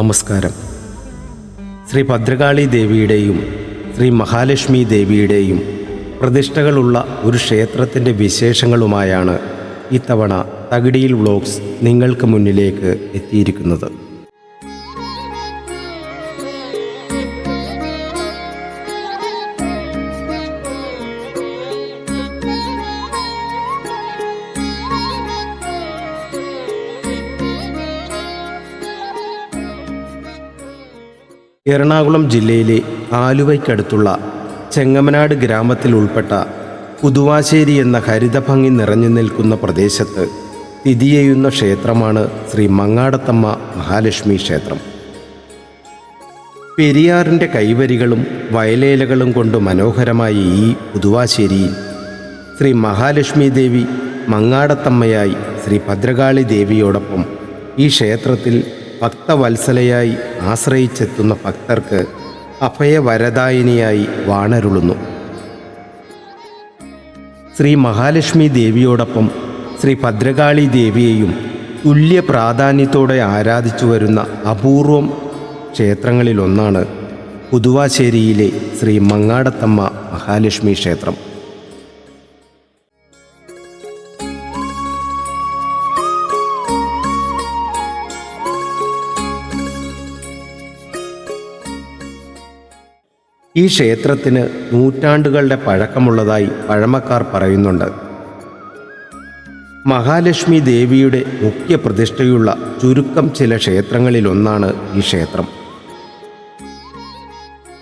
നമസ്കാരം. ശ്രീ ഭദ്രകാളി ദേവിയുടെയും ശ്രീ മഹാലക്ഷ്മി ദേവിയുടെയും പ്രതിഷ്ഠകളുള്ള ഒരു ക്ഷേത്രത്തിന്റെ വിശേഷങ്ങളുമായാണ് ഇത്തവണ തകിടിയിൽ വ്ളോഗ്സ് നിങ്ങൾക്ക് മുന്നിലേക്ക് എത്തിയിരിക്കുന്നത്. എറണാകുളം ജില്ലയിലെ ആലുവയ്ക്കടുത്തുള്ള ചെങ്ങമനാട് ഗ്രാമത്തിൽ ഉൾപ്പെട്ട പുതുവാശ്ശേരി എന്ന ഹരിതഭംഗി നിറഞ്ഞു നിൽക്കുന്ന പ്രദേശത്ത് സ്ഥിതി ചെയ്യുന്ന ക്ഷേത്രമാണ് ശ്രീ മങ്ങാടത്തമ്മ മഹാലക്ഷ്മി ക്ഷേത്രം. പെരിയാറിന്റെ കൈവരികളും വയലേലകളും കൊണ്ട് മനോഹരമായ ഈ പുതുവാശ്ശേരിയിൽ ശ്രീ മഹാലക്ഷ്മി ദേവി മങ്ങാടത്തമ്മയായി ശ്രീ ഭദ്രകാളി ദേവിയോടൊപ്പം ഈ ക്ഷേത്രത്തിൽ ഭക്തവത്സലയായി ആശ്രയിച്ചെത്തുന്ന ഭക്തർക്ക് അഭയവരദായിനിയായി വാണരുളുന്നു. ശ്രീ മഹാലക്ഷ്മി ദേവിയോടൊപ്പം ശ്രീ ഭദ്രകാളി ദേവിയെയും തുല്യ പ്രാധാന്യത്തോടെ ആരാധിച്ചു വരുന്ന അപൂർവം ക്ഷേത്രങ്ങളിലൊന്നാണ് പുതുവാശ്ശേരിയിലെ ശ്രീ മങ്ങാടത്തമ്മ മഹാലക്ഷ്മി ക്ഷേത്രം. ഈ ക്ഷേത്രത്തിന് നൂറ്റാണ്ടുകളുടെ പഴക്കമുള്ളതായി പഴമക്കാർ പറയുന്നുണ്ട്. മഹാലക്ഷ്മി ദേവിയുടെ മുഖ്യ പ്രതിഷ്ഠയുള്ള ചുരുക്കം ചില ക്ഷേത്രങ്ങളിലൊന്നാണ് ഈ ക്ഷേത്രം.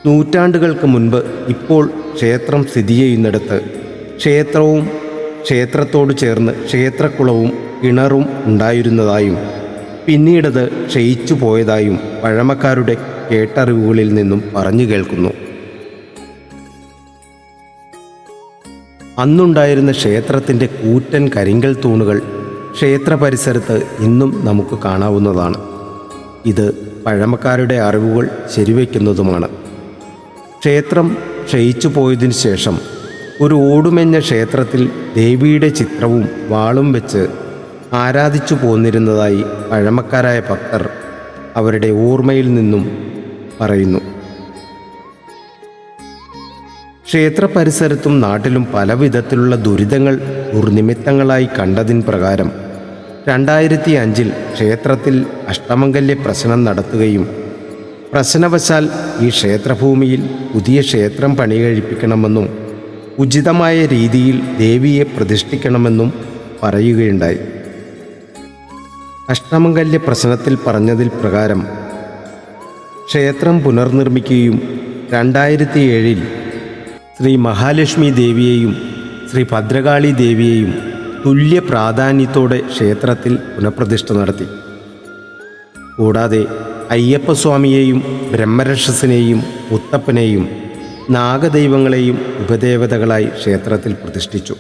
നൂറ്റാണ്ടുകൾക്ക് മുൻപ് ഇപ്പോൾ ക്ഷേത്രം സ്ഥിതി ചെയ്യുന്നിടത്ത് ക്ഷേത്രവും ക്ഷേത്രത്തോട് ചേർന്ന് ക്ഷേത്രക്കുളവും കിണറും ഉണ്ടായിരുന്നതായും പിന്നീടത് ക്ഷയിച്ചു പോയതായും പഴമക്കാരുടെ കേട്ടറിവുകളിൽ നിന്നും പറഞ്ഞു കേൾക്കുന്നു. അന്നുണ്ടായിരുന്ന ക്ഷേത്രത്തിന്റെ കൂറ്റൻ കരിങ്കൽ തൂണുകൾ ക്ഷേത്ര പരിസരത്ത് ഇന്നും നമുക്ക് കാണാവുന്നതാണ്. ഇത് പഴമക്കാരുടെ അറിവുകൾ ശരിവയ്ക്കുന്നതുമാണ്. ക്ഷേത്രം ക്ഷയിച്ചു പോയതിനു ശേഷം ഒരു ഓടുമെഞ്ഞ ക്ഷേത്രത്തിൽ ദേവിയുടെ ചിത്രവും വാളും വെച്ച് ആരാധിച്ചു പോന്നിരുന്നതായി പഴമക്കാരായ ഭക്തർ അവരുടെ ഓർമ്മയിൽ നിന്നും പറയുന്നു. ക്ഷേത്ര പരിസരത്തും നാട്ടിലും പല വിധത്തിലുള്ള ദുരിതങ്ങൾ ദുർനിമിത്തങ്ങളായി കണ്ടതിൻ പ്രകാരം രണ്ടായിരത്തി അഞ്ചിൽ ക്ഷേത്രത്തിൽ അഷ്ടമംഗല്യ പ്രശ്നം നടത്തുകയും പ്രശ്നവശാൽ ഈ ക്ഷേത്രഭൂമിയിൽ പുതിയ ക്ഷേത്രം പണികഴിപ്പിക്കണമെന്നും ഉചിതമായ രീതിയിൽ ദേവിയെ പ്രതിഷ്ഠിക്കണമെന്നും പറയുകയുണ്ടായി. അഷ്ടമംഗല്യ പ്രശ്നത്തിൽ പറഞ്ഞതിൽ പ്രകാരം ക്ഷേത്രം പുനർനിർമ്മിക്കുകയും രണ്ടായിരത്തി ഏഴിൽ ശ്രീ മഹാലക്ഷ്മി ദേവിയെയും ശ്രീ ഭദ്രകാളി ദേവിയെയും തുല്യ പ്രാധാന്യത്തോടെ ക്ഷേത്രത്തിൽ പുനഃപ്രതിഷ്ഠ നടത്തി. കൂടാതെ അയ്യപ്പസ്വാമിയെയും ബ്രഹ്മരക്ഷസിനെയും ഉത്തപ്പനെയും നാഗദൈവങ്ങളെയും ഉപദേവതകളായി ക്ഷേത്രത്തിൽ പ്രതിഷ്ഠിച്ചു.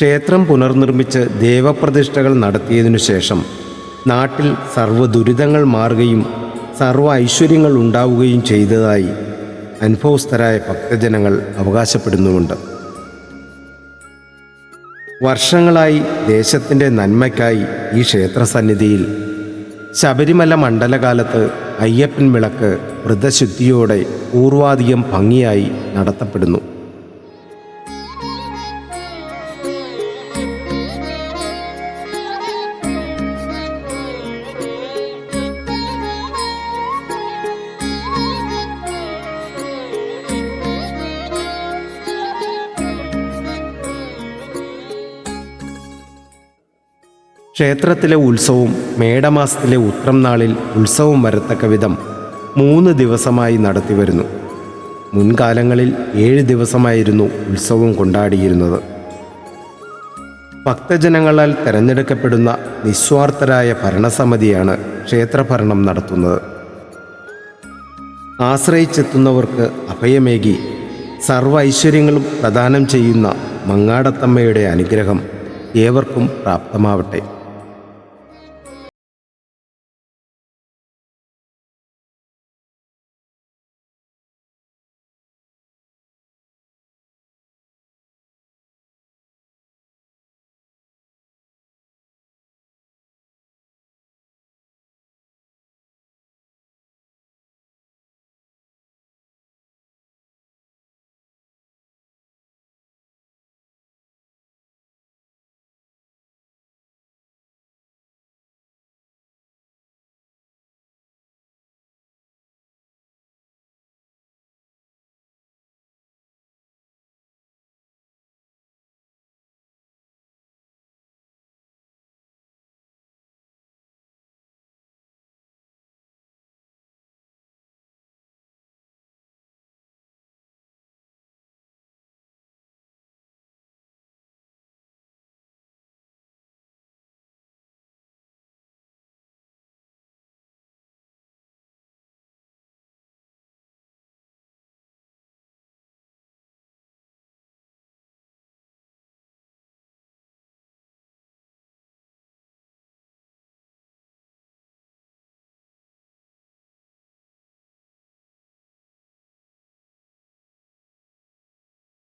ക്ഷേത്രം പുനർനിർമ്മിച്ച് ദേവപ്രതിഷ്ഠകൾ നടത്തിയതിനു ശേഷം നാട്ടിൽ സർവ ദുരിതങ്ങൾ മാറുകയും സർവ ഐശ്വര്യങ്ങൾ ഉണ്ടാവുകയും ചെയ്തതായി അനുഭവസ്ഥരായ ഭക്തജനങ്ങൾ അവകാശപ്പെടുന്നുമുണ്ട്. വർഷങ്ങളായി ദേശത്തിന്റെ നന്മയ്ക്കായി ഈ ക്ഷേത്രസന്നിധിയിൽ ശബരിമല മണ്ഡലകാലത്ത് അയ്യപ്പൻ വിളക്ക് വ്രതശുദ്ധിയോടെ പൂർവാധികം ഭംഗിയായി നടത്തപ്പെടുന്നു. ക്ഷേത്രത്തിലെ ഉത്സവവും മേടമാസത്തിലെ ഉത്രം നാളിൽ ഉത്സവം വരത്തക്ക വിധം മൂന്ന് ദിവസമായി നടത്തിവരുന്നു മുൻകാലങ്ങളിൽ ഏഴ് ദിവസമായിരുന്നു ഉത്സവം കൊണ്ടാടിയിരുന്നത്. ഭക്തജനങ്ങളാൽ തിരഞ്ഞെടുക്കപ്പെടുന്ന നിസ്വാർത്ഥരായ ഭരണസമിതിയാണ് ക്ഷേത്രഭരണം നടത്തുന്നത്. ആശ്രയിച്ചെത്തുന്നവർക്ക് അഭയമേകി സർവ ഐശ്വര്യങ്ങളും പ്രദാനം ചെയ്യുന്ന മങ്ങാടത്തമ്മയുടെ അനുഗ്രഹം ഏവർക്കും പ്രാപ്തമാവട്ടെ.